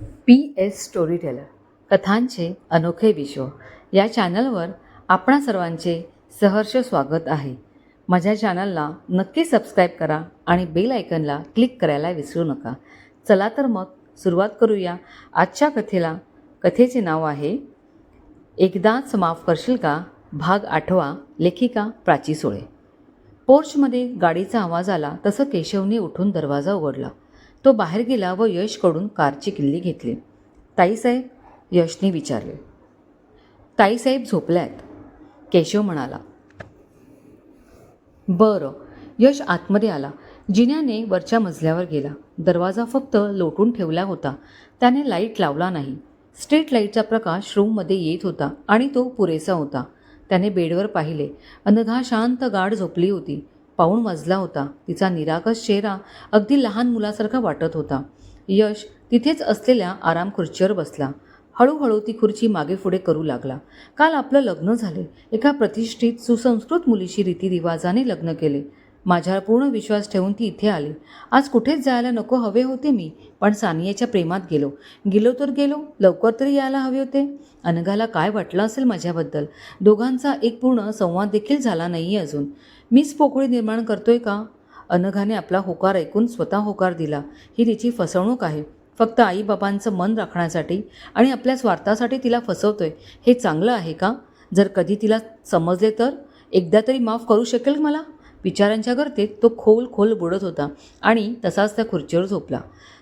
P S story teller कथांचे अनोखे विश्व या चॅनलवर आपणा सर्वांचे सहर्ष स्वागत आहे. माझ्या चॅनलला नक्की सबस्क्राईब करा आणि बेल आयकनला क्लिक करायला विसरू नका. चला तर मग सुरुवात करूया. आजच्या कथेला कथेचे नाव आहे एकदाच माफ करशील का? भाग आठवा लेखिका प्राची सोळे. पोर्चमध्ये गाडीचा आवाज आला तसं केशवने उठून दरवाजा उघडला. तो बाहेर गेला व यशकडून कारची किल्ली घेतली. ताईसाहेब यशने विचारले. ताईसाहेब झोपल्यात. केशव म्हणाला बरं. यश आतमध्ये आला. जिन्याने वरच्या मजल्यावर गेला. दरवाजा फक्त लोटून ठेवला होता. त्याने लाइट लावला नाही. स्ट्रीट लाईटचा प्रकाश रूममध्ये येत होता आणि तो पुरेसा होता. त्याने बेडवर पाहिले. अनघा शांत गाढ झोपली होती. पाऊण वाजला होता. तिचा निरागस चेहरा अगदी लहान मुलासारखा वाटत होता. यश तिथेच असलेल्या आराम खुर्चीवर बसला. हळूहळू ती खुर्ची मागे पुढे करू लागला. काल आपलं लग्न झाले. एका प्रतिष्ठित सुसंस्कृत मुलीशी रीतिरिवाजाने लग्न केले. माझ्यावर पूर्ण विश्वास ठेवून ती इथे आली. आज कुठेच जायला नको हवे होते मी. पण सानियाच्या प्रेमात गेलो. गेलो तर गेलो. लवकर तरी यायला हवे होते. अनघाला काय वाटलं असेल माझ्याबद्दल? दोघांचा एक पूर्ण संवाद देखील झाला नाही अजून. मीच पोकळी निर्माण करतोय का? अनघाने आपला होकार ऐकून स्वतः होकार दिला. ही तिची फसवणूक आहे. फक्त आईबाबांचं मन राखण्यासाठी आणि आपल्या स्वार्थासाठी तिला फसवतोय. हे चांगलं आहे का? जर कधी तिला समजले तर? एकदा तरी माफ करू शकेल मला? विचारांच्या गर्तेत तो खोल खोल बुडत होता आणि तसाच त्या खुर्चीवर झोपला.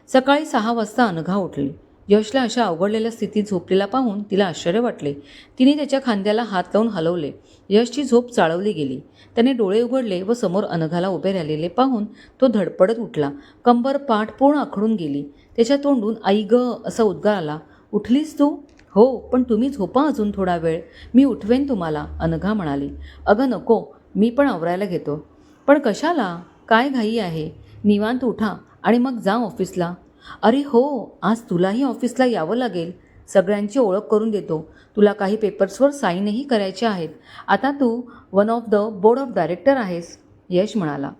सकाळी सहा वाजता अनघा उठली. यशला अशा अवघडलेल्या स्थितीत झोपलेला पाहून तिला आश्चर्य वाटले. तिने त्याच्या खांद्याला हात लावून हलवले. यशची झोप चाळवली गेली. त्याने डोळे उघडले व समोर अनघाला उभे राहिलेले पाहून तो धडपडत उठला. कंबर पाठ पूर्ण आखडून गेली. त्याच्या तोंडून आई ग असा उद्गार आला. उठलीस तू? हो पण तुम्ही झोपा अजून थोडा वेळ. मी उठवेन तुम्हाला अनघा म्हणाली. अगं नको. मी पण आवरायला घेतो. पण कशाला? काय घाई आहे? निवांत उठा आणि मग जा ऑफिसला. अरे हो आज तुलाही ऑफिसला यावं लागेल. सगळ्यांची ओळख करून देतो. तुला काही पेपर्सवर साईनही करायचे आहेत. आता तू one of the board of director आहेस यश म्हणाला.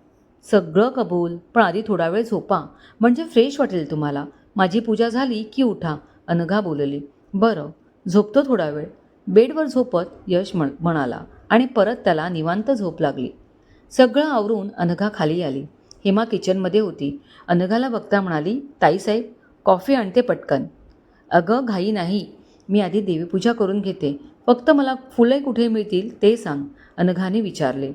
सगळं कबूल पण आधी थोडा वेळ झोपा. म्हणजे फ्रेश वाटेल तुम्हाला. माझी पूजा झाली की उठा अनघा बोलली. बरं झोपतो थोडा वेळ. बेडवर झोपत यश म्हण म्हणाला. आणि परत त्याला निवांत झोप लागली. सगळं आवरून अनघा खाली आली. हेमा किचनमध्ये होती. अनघाला बघता म्हणाली ताईसाहेब कॉफी आणते पटकन. अगं घाई नाही. मी आधी देवीपूजा करून घेते. फक्त मला फुले कुठे मिळतील ते सांग. अनघाने विचारले.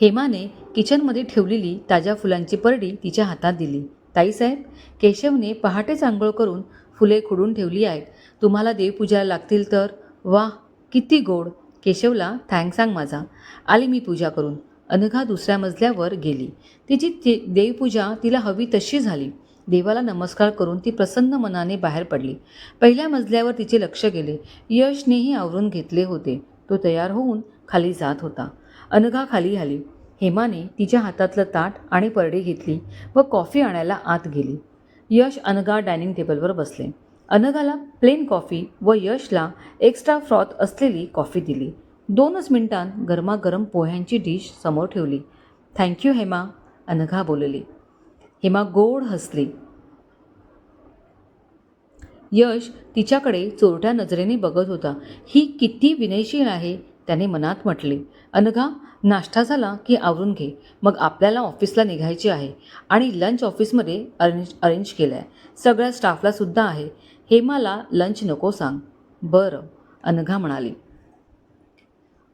हेमाने किचनमध्ये ठेवलेली ताज्या फुलांची परडी तिच्या हातात दिली. ताईसाहेब केशवने पहाटेच आंघोळ करून फुले खुडून ठेवली आहेत. तुम्हाला देवपूजाला लागतील तर? वा किती गोड. केशवला थँक सांग माझा. आली मी पूजा करून. अनघा दुसऱ्या मजल्यावर गेली. तिची ती देवपूजा तिला हवी तशी झाली. देवाला नमस्कार करून ती प्रसन्न मनाने बाहेर पडली. पहिल्या मजल्यावर तिचे लक्ष गेले. यशनेही आवरून घेतले होते. तो तयार होऊन खाली जात होता. अनघा खाली आली. हेमाने तिच्या हातातलं ताट आणि परडी घेतली व कॉफी आणायला आत गेली. यश अनघा डायनिंग टेबलवर बसले. अनघाला प्लेन कॉफी व यशला एक्स्ट्रा फ्रॉथ असलेली कॉफी दिली. दोनच मिनिटांत गरमागरम पोह्यांची डिश समोर ठेवली. थँक्यू हेमा अनघा बोलली. हेमा गोड हसली. यश तिच्याकडे चोरट्या नजरेने बघत होता. ही किती विनयशील आहे त्याने मनात म्हटले. अनघा नाश्ता झाला की आवरून घे. मग आपल्याला ऑफिसला निघायचे आहे आणि लंच ऑफिसमध्ये अरेंज अरेंज केलं आहे सगळ्या स्टाफलासुद्धा आहे. हेमाला लंच नको सांग. बरं अनघा म्हणाली.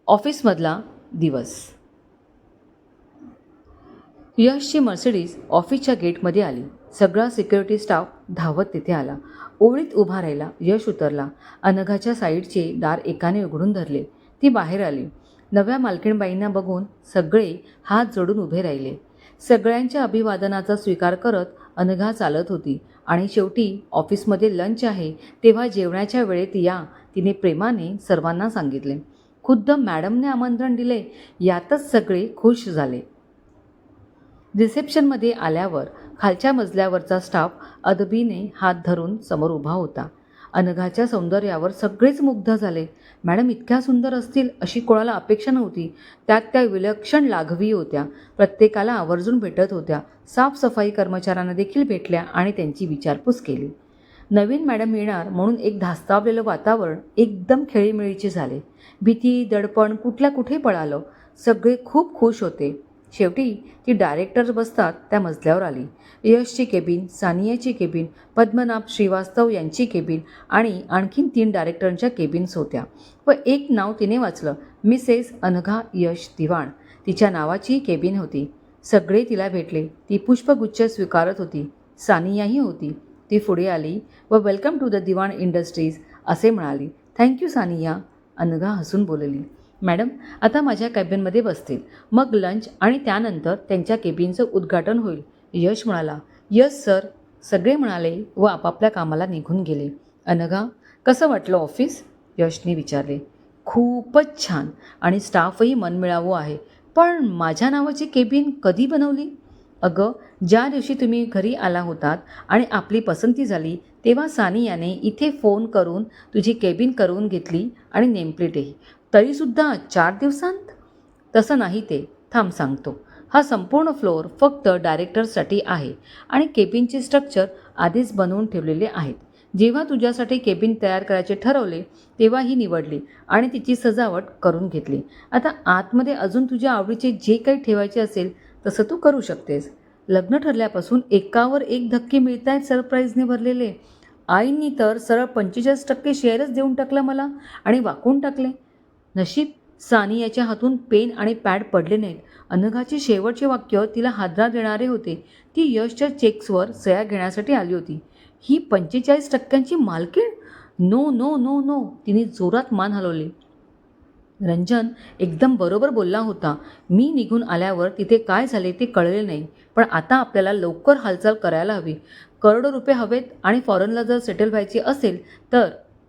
ऑफिसमधला दिवस. यशची मर्सिडीज ऑफिसच्या गेटमध्ये आली. सगळा सिक्युरिटी स्टाफ धावत तिथे आला. ओळीत उभा राहिला. यश उतरला. अनघाच्या साईडचे दार एकाने उघडून धरले. ती बाहेर आली. नव्या मालकीणबाईंना बघून सगळे हात जोडून उभे राहिले. सगळ्यांच्या अभिवादनाचा स्वीकार करत अनघा चालत होती. आणि शेवटी ऑफिसमध्ये लंच आहे तेव्हा जेवणाच्या वेळेत या तिने प्रेमाने सर्वांना सांगितले. खुद्द मॅडमने आमंत्रण दिले यातच सगळे खुश झाले. रिसेप्शनमध्ये आल्यावर खालच्या मजल्यावरचा स्टाफ अदबीने हात धरून समोर उभा होता. अनघाच्या सौंदर्यावर सगळेच मुग्ध झाले. मॅडम इतक्या सुंदर असतील अशी कोणाला अपेक्षा नव्हती. त्यात त्या विलक्षण लाघवी होत्या. प्रत्येकाला आवर्जून भेटत होत्या. साफसफाई कर्मचाऱ्यांना देखील भेटल्या आणि त्यांची विचारपूस केली. नवीन मॅडम येणार म्हणून एक धास्तावलेलं वातावरण एकदम खेळीमेळीचे झाले. भीती दडपण कुठल्या कुठे पळालं सगळे खूप खुश होते. शेवटी ती डायरेक्टर बसतात त्या मजल्यावर आली. यशची केबिन सानियाची केबिन पद्मनाभ श्रीवास्तव यांची केबिन आणि आणखीन तीन डायरेक्टरांच्या केबिन्स होत्या. व एक नाव तिने वाचलं मिसेस अनघा यश दिवाण. तिच्या नावाची केबिन होती. सगळे तिला भेटले. ती पुष्पगुच्छ स्वीकारत होती. सानियाही होती. ती पुढे आली व welcome to the Diwan industries असे म्हणाली. थँक्यू सानिया. अनघा हसून बोलली. मॅडम आता माझ्या कॅबिनमध्ये बसतील. मग लंच आणि त्यानंतर त्यांच्या केबिनचं उद्घाटन होईल. यश म्हणाला. यस सर सगळे म्हणाले व आपापल्या कामाला निघून गेले. अनघा कसं वाटलं ऑफिस यशने विचारले. खूपच छान. आणि स्टाफही मनमिळावू आहे. पण माझ्या नावाची केबिन कधी बनवली? अगं ज्या दिवशी तुम्ही घरी आला होतात आणि आपली पसंती झाली तेव्हा सानियाने इथे फोन करून तुझी केबिन करून घेतली आणि नेमप्लेटही तरीसुद्धा चार दिवसांत? तसं नाही ते थांब सांगतो. हा संपूर्ण फ्लोअर फक्त डायरेक्टरसाठी आहे आणि केबिनचे स्ट्रक्चर आधीच बनवून ठेवलेले आहेत. जेव्हा तुझ्यासाठी केबिन तयार करायचे ठरवले तेव्हा ही निवडली आणि तिची सजावट करून घेतली. आता आतमध्ये अजून तुझ्या आवडीचे जे काही ठेवायचे असेल तसं तू करू शकतेस. लग्न ठरल्यापासून एकावर एक धक्के मिळत आहेत सरप्राईजने भरलेले. आईंनी तर सरळ पंचेचाळीस टक्के शेअरच देऊन टाकला मला आणि वाकून टाकले. नशीब सानियाच्या हातून पेन आणि पॅड पडले नाहीत. अनघाचे शेवटचे वाक्य तिला हादरा देणारे होते. ती यशच्या चेक्सवर सया घेण्यासाठी आली होती. ही पंचेचाळीस टक्क्यांची मालकीण? No no no no. तिने जोरात मान हलवली. रंजन एकदम बरोबर बोलला होता. मी निघून आल्यावर तिथे काय झाले ते कळले नाही पण आता आपल्याला लवकर हालचाल करायला हवी. करोडो रुपये हवेत आणि फॉरेनला जर सेटल व्हायचे असेल तर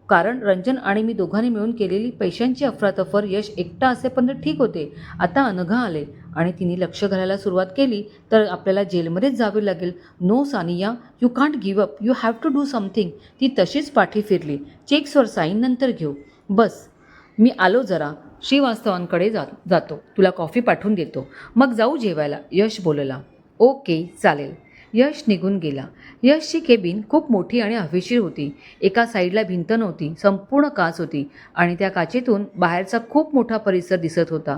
कारण रंजन आणि मी दोघांनी मिळून केलेली पैशांची अफरातफर यश एकटा असेपर्यंत ठीक होते. आता अनघा आले आणि तिने लक्ष घालायला सुरुवात केली तर आपल्याला जेलमध्येच जावे लागेल. No Sania you can't give up you have to do something. ती तशीच पाठी फिरली. चेक्सवर साईन नंतर घेऊ. बस. मी आलो जरा श्रीवास्तवांकडे जा जातो. तुला कॉफी पाठवून देतो. मग जाऊ जेवायला. यश बोलला. ओके चालेल. यश निघून गेला. यशची केबिन खूप मोठी आणि हवेशीर होती. एका साईडला भिंत नव्हती. संपूर्ण काच होती. आणि त्या काचेतून बाहेरचा खूप मोठा परिसर दिसत होता.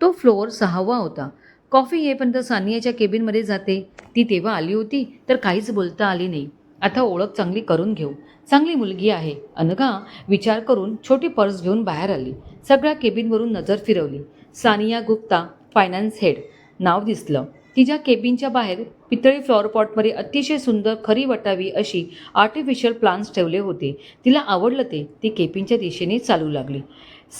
तो फ्लोअर सहावा होता. कॉफी येईपर्यंत सानियाच्या केबिनमध्ये जाते. ती तेव्हा आली होती तर काहीच बोलता आली नाही. आता ओळख चांगली करून घेऊ. चांगली मुलगी आहे. अनघा विचार करून छोटी पर्स घेऊन बाहेर आली. सगळ्या केबिनवरून नजर फिरवली. Sania Gupta finance head. नाव दिसलं. तिच्या केबिनच्या बाहेर पितळी फ्लॉवरपॉटमध्ये अतिशय सुंदर खरी वाटावी अशी आर्टिफिशियल प्लांट्स ठेवले होते. तिला आवडलं ते. ती केबिनच्या दिशेने चालू लागली.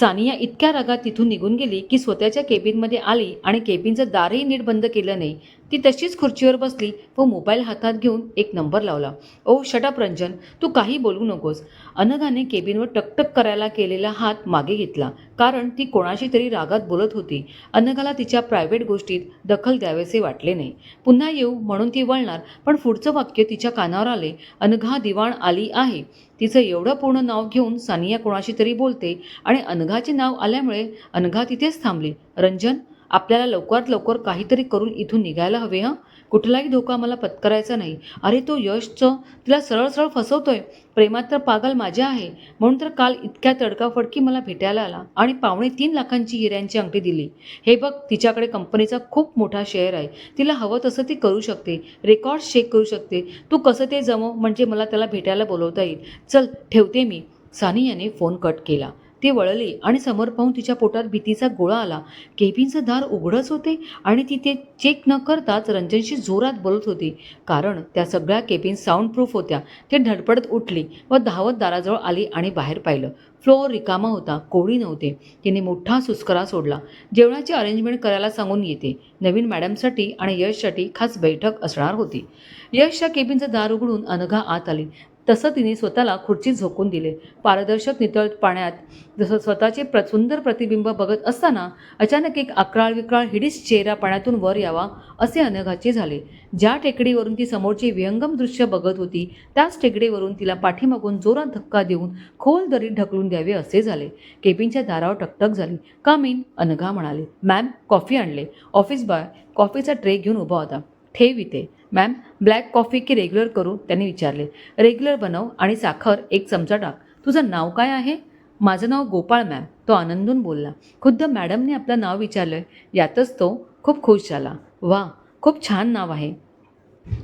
सानिया इतक्या रागात तिथून निघून गेली की स्वतःच्या केबिनमध्ये आली आणि केबिनचं दारही नीट बंद केलं नाही. ती तशीच खुर्चीवर बसली व मोबाईल हातात घेऊन एक नंबर लावला. ओ शटअप रंजन. तू काही बोलू नकोस. अनघाने केबिनवर टकटक करायला केलेला हात मागे घेतला कारण ती कोणाशी तरी रागात बोलत होती. अनघाला तिच्या प्रायव्हेट गोष्टीत दखल द्यावेसे वाटले नाही. पुन्हा येऊ म्हणून ती वळणार पण पुढचं वाक्य तिच्या कानावर आले. अनघा दिवाण आली आहे. तिचं एवढं पूर्ण नाव घेऊन सानिया कोणाशी तरी बोलते आणि अनघाचे नाव आल्यामुळे अनघा तिथेच थांबली. रंजन आपल्याला लवकरात लवकर काहीतरी करून इथून निघायला हवे हं? कुठलाही धोका मला पत्करायचा नाही. अरे तो यशचं? तिला सरळ सरळ फसवतोय. प्रेमात तर पागल माझ्या आहे. म्हणून तर काल इतक्या तडकाफडकी मला भेटायला आला आणि पावणे तीन लाखांची हिऱ्यांची अंगठी दिली. हे बघ तिच्याकडे कंपनीचा खूप मोठा शेअर आहे. तिला हवं तसं ती करू शकते. रेकॉर्ड्स चेक करू शकते. तू कसं ते जमव म्हणजे मला त्याला भेटायला बोलवता येईल. चल ठेवते मी. सानियाने फोन कट केला. ती वळली आणि समोर पाहून तिच्या पोटात भीतीचा गोळा आला. केबिनचं दार उघडच होते आणि ती ते चेक न करताच रंजनशी जोरात बोलत होती. कारण त्या सगळ्या केबिन साऊंड प्रूफ होत्या. ते धडपडत उठली व धावत दाराजवळ आली आणि बाहेर पाहिलं. फ्लोअर रिकामा होता कोळी नव्हते. तिने मोठा सुस्करा सोडला. जेवणाची अरेंजमेंट करायला सांगून येते. नवीन मॅडमसाठी आणि यशसाठी खास बैठक असणार होती. यशच्या केबिनचं दार उघडून अनघा आत आली. तसं तिने स्वतःला खुर्चीत झोकून दिले. पारदर्शक नितळ पाण्यात जसं स्वतःचे प्र सुंदर प्रतिबिंब बघत असताना अचानक एक अकराळ विक्राळ हिडीस चेहरा पाण्यातून वर यावा असे अनघाचे झाले. ज्या टेकडीवरून ती समोरची विहंगम दृश्य बघत होती त्याच टेकडीवरून तिला पाठीमागून जोरात धक्का देऊन खोल दरीत ढकलून द्यावे असे झाले. केबिनच्या दारावर टकटक झाली. कम इन अनघा म्हणाले. मॅम कॉफी आणले. Office boy. कॉफीचा ट्रे घेऊन उभा होता. ठेव इथे. मॅम ब्लॅक कॉफी की रेग्युलर करू त्यांनी विचारले. रेग्युलर बनव आणि साखर एक चमचा टाक. तुझं नाव काय आहे? माझं नाव गोपाळ मॅम तो आनंदून बोलला. खुद्द मॅडमने आपलं नाव विचारलं यातच तो खूप खुश झाला. वा खूप छान नाव आहे.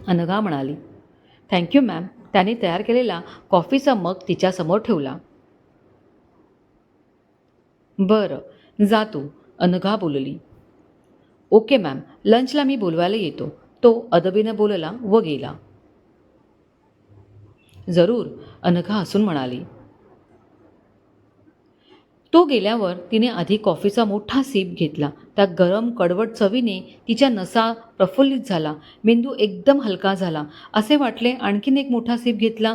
अनघा म्हणाली. थँक्यू मॅम त्याने तयार केलेला कॉफीचा मग तिच्यासमोर ठेवला. बरं जा तू. अनघा बोलली. ओके मॅम लंचला मी बोलवायला येतो. तो अदबीनं बोलला व गेला. जरूर अनघा हसून म्हणाली. तो गेल्यावर तिने आधी कॉफीचा मोठा सीप घेतला. त्या गरम कडवट चवीने तिच्या नसा प्रफुल्लित झाला. मेंदू एकदम हलका झाला. असे वाटले आणखीन एक मोठा सीप घेतला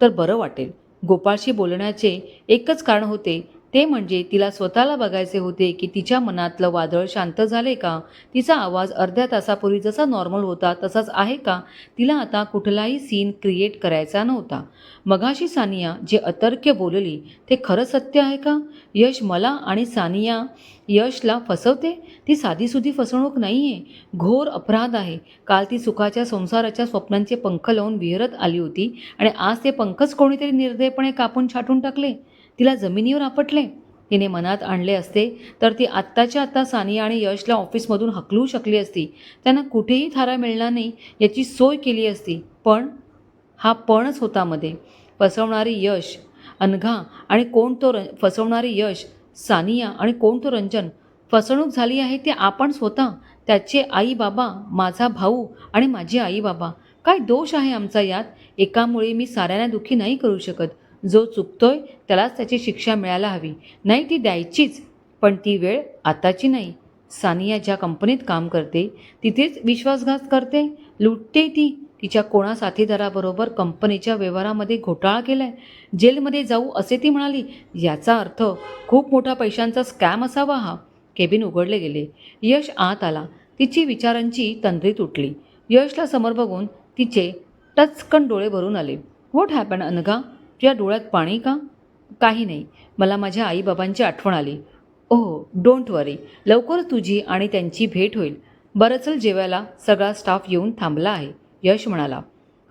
तर बरं वाटेल. गोपाळशी बोलण्याचे एकच कारण होते ते म्हणजे तिला स्वतःला बघायचे होते की तिच्या मनातलं वादळ शांत झाले का? तिचा आवाज अर्ध्या तासापूर्वी जसा नॉर्मल होता तसाच आहे का? तिला आता कुठलाही सीन क्रिएट करायचा नव्हता. मगाशी सानिया जे अतर्क्य बोलली ते खरं सत्य आहे का? यश मला आणि सानिया यशला फसवते? ती साधीसुधी फसवणूक नाही आहे घोर अपराध आहे. काल ती सुखाच्या संसाराच्या स्वप्नांचे पंख लावून विहरत आली होती आणि आज ते पंखच कोणीतरी निर्दयपणे कापून छाटून टाकले. तिला जमिनीवर आपटले. तिने मनात आणले असते तर ती आत्ताच्या आत्ता सानिया आणि यशला ऑफिसमधून हकलू शकली असती. त्यांना कुठेही थारा मिळणार नाही याची सोय केली असती. पण हा पणच होता मध्ये. फसवणारी यश अनघा आणि कोण तो र फसवणारी यश सानिया आणि कोण तो रंजन फसवणूक झाली आहे ते आपण स्वतः त्याचे आई बाबा माझा भाऊ आणि माझी आई बाबा काय दोष आहे आमचा यात? एकामुळे मी साऱ्यांना दुःखी नाही करू शकत. जो चुकतोय त्यालाच त्याची शिक्षा मिळायला हवी. नाही ती द्यायचीच पण ती वेळ आताची नाही. सानिया ज्या कंपनीत काम करते तिथेच विश्वासघात करते. लुटते ती. तिच्या कोणा साथीदाराबरोबर कंपनीच्या व्यवहारामध्ये घोटाळा केलाय. जेलमध्ये जाऊ असे ती म्हणाली. याचा अर्थ खूप मोठा पैशांचा स्कॅम असावा हा. केबिन उघडले गेले. यश आत आला. तिची विचारांची तंद्री तुटली. यशला समोर बघून तिचे टचकन डोळे भरून आले. What happen Anagha? तुझ्या डोळ्यात पाणी का? काही नाही. मला माझ्या आईबाबांची आठवण आली. Oh don't worry. लवकर तुझी आणि त्यांची भेट होईल. बरं चल जेवायला. सगळा स्टाफ येऊन थांबला आहे. यश म्हणाला.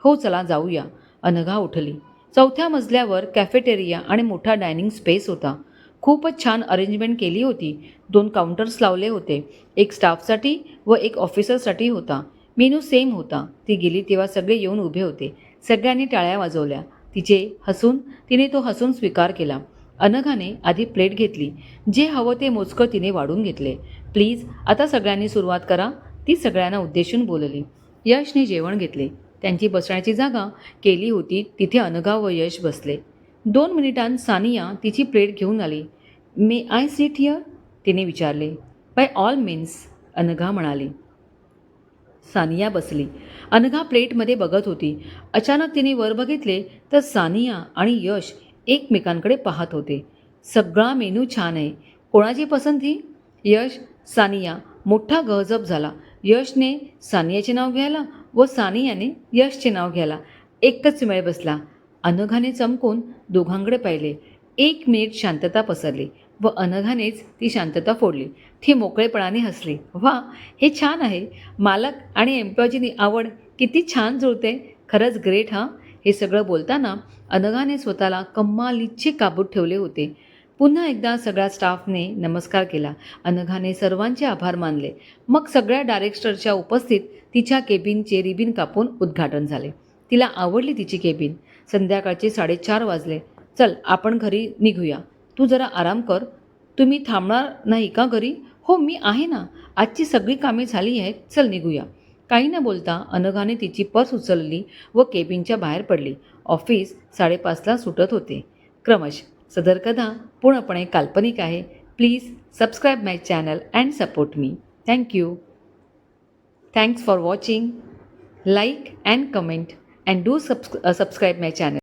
हो चला जाऊया. अनघा उठली. चौथ्या मजल्यावर कॅफेटेरिया आणि मोठा डायनिंग स्पेस होता. खूपच छान अरेंजमेंट केली होती. दोन काउंटर्स लावले होते. एक स्टाफसाठी व एक ऑफिसरसाठी होता. मेनू सेम होता. ती गेली तेव्हा सगळे येऊन उभे होते. सगळ्यांनी टाळ्या वाजवल्या. तिचे हसून तिने तो हसून स्वीकार केला. अनघाने आधी प्लेट घेतली. जे हवं ते मोजकं तिने वाढून घेतले. प्लीज आता सगळ्यांनी सुरुवात करा. ती सगळ्यांना उद्देशून बोलली. यशने जेवण घेतले. त्यांची बसण्याची जागा केली होती. तिथे अनघा व यश बसले. दोन मिनिटांत सानिया तिची प्लेट घेऊन आली. मे आय सीट हिअर तिने विचारले. बाय ऑल मीन्स अनघा म्हणाली. सानिया बसली. अनघा प्लेटमध्ये बघत होती. अचानक तिने वर बघितले तर सानिया आणि यश एकमेकांकडे पाहत होते. सगळा मेनू छान आहे. कोणाची पसंती यश सानिया. मोठा गहजब झाला. यशने सानियाचे नाव घ्यायला व सानियाने यशचे नाव घ्यायला एकच वेळ बसला. अनघाने चमकून दोघांकडे पाहिले. एक मिनिट शांतता पसरली. व अनघानेच ती शांतता फोडली. ती मोकळेपणाने हसली. वा हे छान आहे. मालक आणि एम्प्लॉजीनी आवड किती छान जुळते. खरंच ग्रेट हां. हे सगळं बोलताना अनघाने स्वतःला कम्मालीचे काबूत ठेवले होते. पुन्हा एकदा सगळ्या स्टाफने नमस्कार केला. अनघाने सर्वांचे आभार मानले. मग सगळ्या डायरेक्टरच्या उपस्थित तिच्या केबिनचे रिबिन कापून उद्घाटन झाले. तिला आवडली तिची केबिन. संध्याकाळचे साडेचार वाजले. चल आपण घरी निघूया. तू जरा आराम कर. तुम्ही थांबणार नाही का घरी? हो मी आहे ना. आजची सगळी कामे झाली आहेत. चल निघूया. काही न बोलता अनघाने तिची पर्स उचलली व केबिनच्या बाहेर पडली. ऑफिस साडेपाचला सुटत होते. क्रमश सदर कथा पूर्णपणे काल्पनिक आहे. Please subscribe my channel and support me. Thank you thanks for watching. Like and comment and do subscribe subscribe my channel.